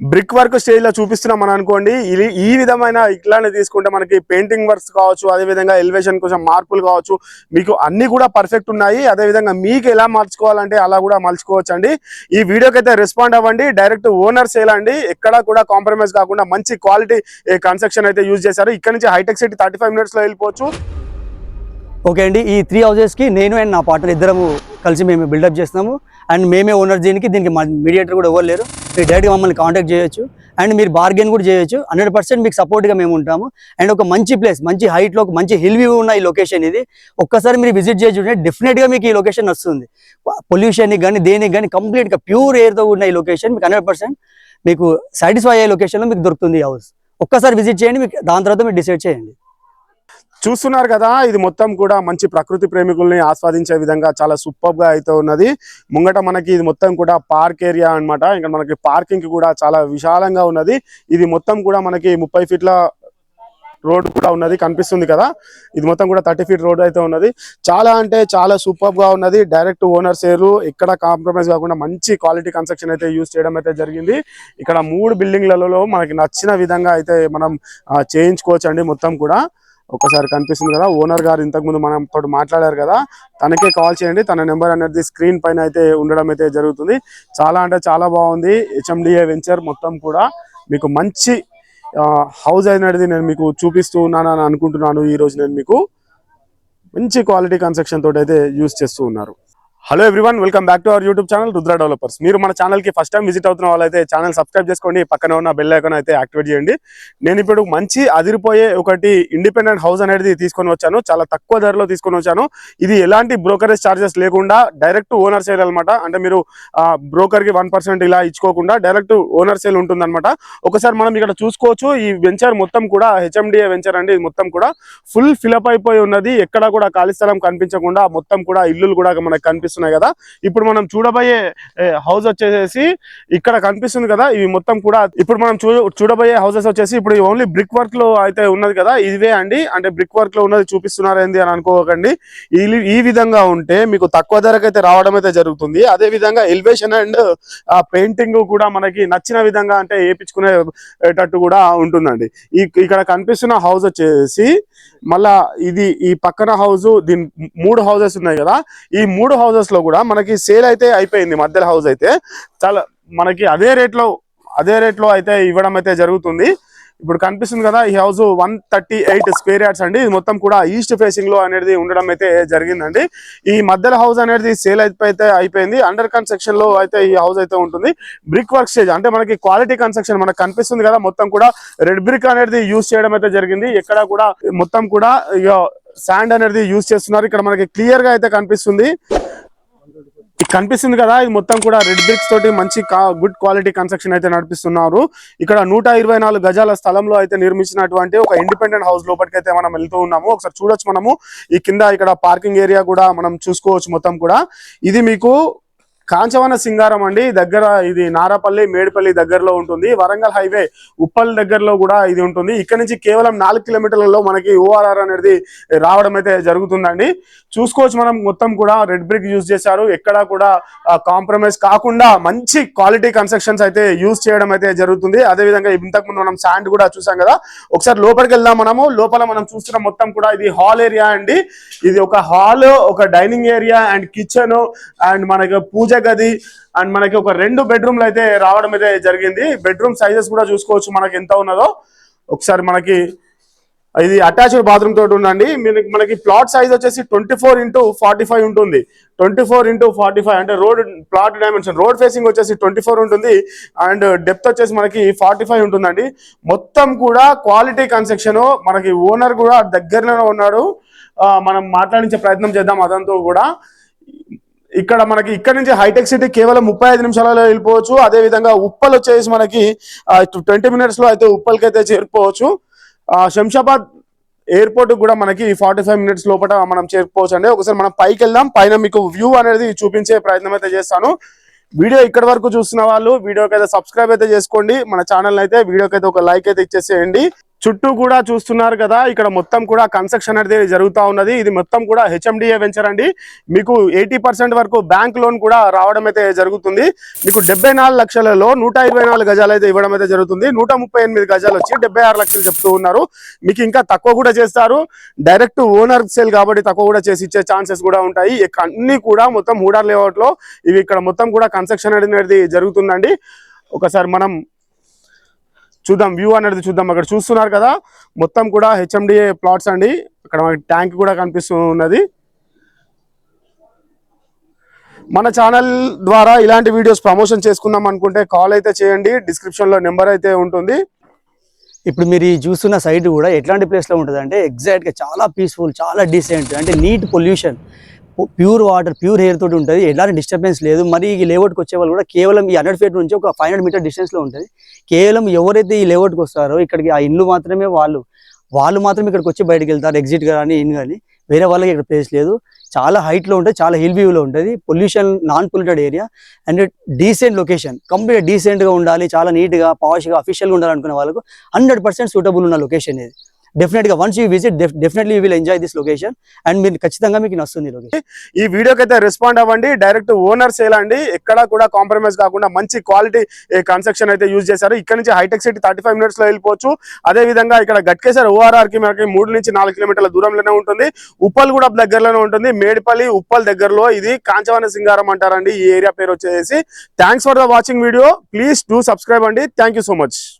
Brick work స్టేజ్లో చూపిస్తున్నాం అని అనుకోండి. ఇది- ఈ విధమైన ఇట్లానే తీసుకుంటే మనకి పెయింటింగ్ వర్క్స్ కావచ్చు అదే విధంగా ఎలివేషన్ కొంచెం మార్పులు కావచ్చు మీకు అన్ని కూడా పర్ఫెక్ట్ ఉన్నాయి. అదే విధంగా మీకు ఎలా మార్చుకోవాలంటే అలా కూడా మలుచుకోవచ్చు అండి ఈ వీడియోకి అయితే రెస్పాండ్ అవ్వండి. డైరెక్ట్ ఓనర్స్ ఎలా అండి. ఎక్కడ కూడా కాంప్రమైజ్ కాకుండా మంచి క్వాలిటీ కన్స్ట్రక్షన్ అయితే యూజ్ చేశారు. ఇక్కడ నుంచి హైటెక్ సిటీ థర్టీ ఫైవ్ మినిట్స్లో వెళ్ళిపోవచ్చు. ఓకే అండి. ఈ త్రీ హౌజెస్కి నేను అండ్ నా పార్ట్నర్ ఇద్దరము కలిసి మేము బిల్డప్ చేస్తున్నాము. అండ్ మేమే ఓనర్ దీనికి దీనికి మీడియేటర్ కూడా ఎవరు లేరు. మీరు డైరెక్ట్గా మమ్మల్ని కాంటాక్ట్ చేయొచ్చు. అండ్ మీరు బార్గెన్ కూడా చేయొచ్చు. హండ్రెడ్ పర్సెంట్ మీకు సపోర్ట్గా మేము ఉంటాము. అండ్ ఒక మంచి ప్లేస్ మంచి హైట్లో ఒక మంచి హిల్ వ్యూ ఉన్న ఈ లొకేషన్ ఇది. ఒక్కసారి మీరు విజిట్ చేసి చూడండి డెఫినెట్గా మీకు ఈ లొకేషన్ వస్తుంది పొల్యూషన్కి కానీ దేనికి కానీ కంప్లీట్గా ప్యూర్ ఎయిర్తో ఉన్న ఈ లొకేషన్ మీకు హండ్రెడ్ పర్సెంట్ మీకు సాటిస్ఫై అయ్యే లొకేషన్లో మీకు దొరుకుతుంది ఈ హౌస్ ఒక్కసారి విజిట్ చేయండి మీకు దాని తర్వాత మీరు డిసైడ్ చేయండి. చూస్తున్నారు కదా ఇది మొత్తం కూడా మంచి ప్రకృతి ప్రేమికుల్ని ఆస్వాదించే విధంగా చాలా సూపర్గా అయితే ఉన్నది. ముంగట మనకి ఇది మొత్తం కూడా పార్క్ ఏరియా అన్నమాట. ఇంకా మనకి పార్కింగ్ కూడా చాలా విశాలంగా ఉన్నది. ఇది మొత్తం కూడా మనకి ముప్పై ఫీట్ల రోడ్ కూడా ఉన్నది కనిపిస్తుంది కదా. ఇది మొత్తం కూడా థర్టీ ఫీట్ రోడ్ అయితే ఉన్నది. చాలా అంటే చాలా సూపర్గా ఉన్నది. డైరెక్ట్ ఓనర్ సేరు ఇక్కడ కాంప్రమైజ్ కాకుండా మంచి క్వాలిటీ కన్స్ట్రక్షన్ అయితే యూజ్ చేయడం అయితే జరిగింది. ఇక్కడ మూడు బిల్డింగ్లలో మనకి నచ్చిన విధంగా అయితే మనం చేయించుకోవచ్చు అండి మొత్తం కూడా. ఒకసారి కనిపిస్తుంది కదా ఓనర్ గారు ఇంతకు ముందు మనం తోటి మాట్లాడారు కదా తనకే కాల్ చేయండి తన నెంబర్ అనేది స్క్రీన్ పైన అయితే ఉండడం అయితే జరుగుతుంది. చాలా అంటే చాలా బాగుంది హెచ్ఎండిఏ వెంచర్ మొత్తం కూడా. మీకు మంచి హౌస్ అనేది నేను మీకు చూపిస్తూ ఉన్నాను అని అనుకుంటున్నాను ఈ రోజు నేను మీకు. మంచి క్వాలిటీ కన్స్ట్రక్షన్ తోటి అయితే యూజ్ చేస్తూ ఉన్నారు. Hello everyone welcome back to our YouTube channel Rudra developers మీరు మన ఛానల్కి ఫస్ట్ టైం విజిట్ అవుతున్న వాళ్ళైతే ఛానల్ సబ్స్క్రైబ్ చేసుకోండి పక్కన ఉన్న బెల్ ఐకాన్ అయితే యాక్టివేట్ చేయండి. నేను ఇప్పుడు మంచి అదిరిపోయే ఒకటి ఇండిపెండెంట్ హౌస్ అనేది తీసుకొని వచ్చాను చాలా తక్కువ ధరలో తీసుకొని వచ్చాను. ఇది ఎలాంటి బ్రోకరేజ్ చార్జెస్ లేకుండా డైరెక్ట్ ఓనర్ సేల్ అనమాట అంటే మీరు బ్రోకర్కి వన్ పర్సెంట్ ఇలా ఇచ్చుకోకుండా డైరెక్ట్ ఓనర్ సేల్ ఉంటుందన్నమాట. ఒకసారి మనం ఇక్కడ చూసుకోవచ్చు ఈ వెంచర్ మొత్తం కూడా హెచ్ఎండిఏ వెంచర్ అండి మొత్తం కూడా ఫుల్ ఫిలప్ అయిపోయి ఉన్నది. ఎక్కడ కూడా ఖాళీ స్థలం కనిపించకుండా మొత్తం కూడా ఇల్లులు కూడా మనకు కనిపిస్తున్నాయి కదా. ఇప్పుడు మనం చూడబోయే హౌస్ వచ్చేసి ఇక్కడ కనిపిస్తుంది కదా. ఇవి మొత్తం కూడా ఇప్పుడు మనం చూడబోయే హౌసెస్ వచ్చేసి ఇప్పుడు ఓన్లీ బ్రిక్ వర్క్లో అయితే ఉన్నది కదా. ఇదే అండి. అంటే బ్రిక్ వర్క్లో ఉన్నది చూపిస్తున్నారు ఏంది అని అనుకోకండి. ఈ- విధంగా ఉంటే మీకు తక్కువ ధరకు అయితే రావడం అయితే జరుగుతుంది. అదే విధంగా ఎలివేషన్ అండ్ పెయింటింగ్ కూడా మనకి నచ్చిన విధంగా అంటే వేయించుకునేటట్టు కూడా ఉంటుందండి. ఈ ఇక్కడ కనిపిస్తున్న హౌస్ వచ్చేసి మళ్ళా ఇది ఈ పక్కన హౌస్ దీని మూడు హౌసెస్ ఉన్నాయి కదా. ఈ మూడు హౌసెస్ లో కూడా మనకి సేల్ అయితే అయిపోయింది మధ్యలో హౌస్ అయితే. చాలా మనకి అదే రేట్లో అదే రేట్లో అయితే ఇవ్వడం అయితే జరుగుతుంది. ఇప్పుడు కనిపిస్తుంది కదా ఈ house one thirty eight square yards అండి. ఇది మొత్తం కూడా ఈస్ట్ ఫేసింగ్లో అనేది ఉండడం అయితే జరిగిందండి. ఈ మధ్యలో హౌస్ అనేది సేల్ అయితే అయిపోయింది. అండర్ కన్స్ట్రక్షన్లో అయితే ఈ హౌస్ అయితే ఉంటుంది. బ్రిక్ వర్క్ స్టేజ్ అంటే మనకి క్వాలిటీ కన్స్ట్రక్షన్ మనకు కనిపిస్తుంది కదా మొత్తం కూడా రెడ్ బ్రిక్ అనేది యూజ్ చేయడం అయితే జరిగింది. ఎక్కడ కూడా మొత్తం కూడా ఇక శాండ్ అనేది యూజ్ చేస్తున్నారు. ఇక్కడ మనకి క్లియర్గా అయితే కనిపిస్తుంది. కనిపిస్తుంది కదా ఇది మొత్తం కూడా రెడ్ బ్రిక్స్ తోటి మంచి గుడ్ క్వాలిటీ కన్స్ట్రక్షన్ అయితే నడిపిస్తున్నారు. ఇక్కడ నూట ఇరవై నాలుగు గజాల స్థలంలో అయితే నిర్మించినటువంటి ఒక ఇండిపెండెంట్ హౌస్ లోపలికైతే అయితే మనం వెళ్తూ ఉన్నాము. ఒకసారి చూడొచ్చు మనము. ఈ కింద ఇక్కడ పార్కింగ్ ఏరియా కూడా మనం చూసుకోవచ్చు మొత్తం కూడా. ఇది మీకు కాంచవన సింగారం అండి. దగ్గర ఇది నారాపల్లి మేడిపల్లి దగ్గరలో ఉంటుంది. వరంగల్ హైవే ఉప్పల్ దగ్గరలో కూడా ఇది ఉంటుంది. ఇక్కడ నుంచి కేవలం నాలుగు కిలోమీటర్లలో మనకి ఓఆర్ఆర్ అనేది రావడం అయితే జరుగుతుందండి. చూసుకోవచ్చు మనం మొత్తం కూడా. రెడ్ బ్రిక్ యూజ్ చేశారు. ఎక్కడ కూడా కాంప్రమైజ్ కాకుండా మంచి క్వాలిటీ కన్స్ట్రక్షన్స్ అయితే యూజ్ చేయడం అయితే జరుగుతుంది. అదే విధంగా ఇంతకు ముందు మనం శాండ్ కూడా చూసాం కదా. ఒకసారి లోపలికి వెళ్దాం మనము. లోపల మనం చూస్తున్న మొత్తం కూడా ఇది హాల్ ఏరియా అండి. ఇది ఒక హాల్ ఒక dining area and kitchen and మనకి పూజ గది అండ్ మనకి ఒక రెండు బెడ్రూమ్లు అయితే రావడం అయితే జరిగింది. బెడ్రూమ్ సైజెస్ కూడా చూసుకోవచ్చు మనకి ఎంత ఉన్నదో. ఒకసారి మనకి ఇది అటాచ్డ్ బాత్రూమ్ తోటి ఉందండి. మనకి మనకి ప్లాట్ సైజ్ వచ్చేసి twenty four into forty five ఉంటుంది. Twenty four into forty five అంటే road plot dimension road facing వచ్చేసి ట్వంటీ ఫోర్ ఉంటుంది. అండ్ డెప్త్ వచ్చేసి మనకి ఫార్టీ ఫైవ్ ఉంటుందండి. మొత్తం కూడా క్వాలిటీ కన్స్ట్రక్షన్ మనకి ఓనర్ కూడా దగ్గరలోనే ఉన్నాడు. మనం మాట్లాడించే ప్రయత్నం చేద్దాం అదంతా కూడా. ఇక్కడ మనకి ఇక్కడ నుంచి హైటెక్ సిటీ కేవలం ముప్పై ఐదు నిమిషాలలో వెళ్ళిపోవచ్చు. అదే విధంగా ఉప్పల్ వచ్చేసి మనకి ట్వంటీ మినిట్స్లో అయితే ఉప్పల్కి అయితే చేరుకోవచ్చు. ఆ, శంషాబాద్ ఎయిర్పోర్ట్ కూడా మనకి ఫార్టీ ఫైవ్ మినిట్స్ లోపల మనం చేరుకోవచ్చు అండి. ఒకసారి మనం పైకి వెళ్దాం. పైన మీకు వ్యూ అనేది చూపించే ప్రయత్నం అయితే చేస్తాను. వీడియో ఇక్కడ వరకు చూస్తున్న వాళ్ళు వీడియోకి అయితే సబ్స్క్రైబ్ అయితే చేసుకోండి. మన ఛానల్ అయితే వీడియోకి అయితే ఒక లైక్ అయితే ఇచ్చేసేయండి. చుట్టూ కూడా చూస్తున్నారు కదా. ఇక్కడ మొత్తం కూడా కన్స్ట్రక్షన్ అనేది జరుగుతా ఉన్నది. ఇది మొత్తం కూడా హెచ్ఎండిఏ వెంచర్ అండి. మీకు ఎయిటీ పర్సెంట్ వరకు బ్యాంక్ లోన్ కూడా రావడం అయితే జరుగుతుంది. మీకు డెబ్బై నాలుగు లక్షలలో నూట ఇరవై నాలుగు గజాలు అయితే ఇవ్వడం అయితే జరుగుతుంది. నూట ముప్పై ఎనిమిది గజాలు వచ్చి డెబ్బై ఆరు లక్షలు చెప్తూ ఉన్నారు. మీకు ఇంకా తక్కువ కూడా చేస్తారు. డైరెక్ట్ ఓనర్ సేల్ కాబట్టి తక్కువ కూడా చేసి ఇచ్చే ఛాన్సెస్ కూడా ఉంటాయి. ఇక అన్ని కూడా మొత్తం హూడర్ లేఅవుట్లో ఇవి ఇక్కడ మొత్తం కూడా కన్స్ట్రక్షన్ అనేది జరుగుతుందండి. ఒకసారి మనం చూద్దాం వ్యూ అనేది చూద్దాం. అక్కడ చూస్తున్నారు కదా మొత్తం కూడా హెచ్ఎండిఏ ప్లాట్స్ అండి. అక్కడ మనకి ట్యాంక్ కూడా కనిపిస్తూ ఉన్నది మన ఛానల్ ద్వారా ఇలాంటి వీడియోస్ ప్రమోషన్ చేసుకుందాం అనుకుంటే కాల్ అయితే చేయండి. డిస్క్రిప్షన్లో నెంబర్ అయితే ఉంటుంది. ఇప్పుడు మీరు ఈ చూస్తున్న సైట్ కూడా ఎట్లాంటి ప్లేస్లో ఉంటుంది అంటే ఎగ్జాక్ట్గా చాలా పీస్ఫుల్ చాలా డీసెంట్ అంటే neat pollution pure water pure air తోటి ఉంటుంది. ఎలాంటి డిస్టర్బెన్స్ లేదు. మరి ఈ లేఅవుట్కి వచ్చే వాళ్ళు కూడా కేవలం ఈ హండ్రెడ్ ఫీట్ నుంచి ఒక ఫైవ్ హండ్రెడ్ మీటర్ డిస్టెన్స్లో ఉంటుంది. కేవలం ఎవరైతే ఈ లేఅవుట్కి వస్తారో ఇక్కడికి ఆ ఇల్లు మాత్రమే వాళ్ళు వాళ్ళు మాత్రం ఇక్కడికి వచ్చి బయటకు వెళ్తారు. ఎగ్జిట్ కానీ ఇన్ కానీ వేరే వాళ్ళకి ఇక్కడ ప్లేస్ లేదు. చాలా హైట్లో ఉంటుంది చాలా హిల్ వ్యూలో ఉంటుంది. Pollution non polluted area and decent location complete డీసెంట్గా ఉండాలి. చాలా నీట్గా పాష్గా అఫీషియల్గా ఉండాలనుకునే వాళ్ళకు హండ్రెడ్ పర్సెంట్ సూటబుల్ ఉన్న లొకేషన్ ఇది. డెఫినెట్గా once you visit definitely you will enjoy this location and మీరు ఖచ్చితంగా మీకు నచ్చుతుంది లొకేషన్ ఈ వీడియోకి అయితే రెస్పాండ్ అవ్వండి. డైరెక్ట్ ఓనర్ సేల్ అండి? ఎక్కడా కూడా కాంప్రమైజ్ కాకుండా మంచి క్వాలిటీ కన్స్ట్రక్షన్ అయితే యూజ్ చేశారు. ఇక్కడ నుంచి హైటెక్ సిటీ థర్టీ ఫైవ్ మినిట్స్లో వెళ్ళిపోవచ్చు. అదే విధంగా ఇక్కడ గట్కేసర్ ఓఆర్ఆర్కి మనకి మూడు నుంచి నాలుగు కిలోమీటర్ల దూరంలోనే ఉంటుంది. ఉప్పల్ కూడా దగ్గరలోనే ఉంటుంది. మేడిపల్లి ఉప్పల్ దగ్గరలో ఇది కాంచవన సింగారం అంటారండి. ఈ ఏరియా పేరు వచ్చేసి. Thanks for the watching video please do subscribe అండి. Thank so much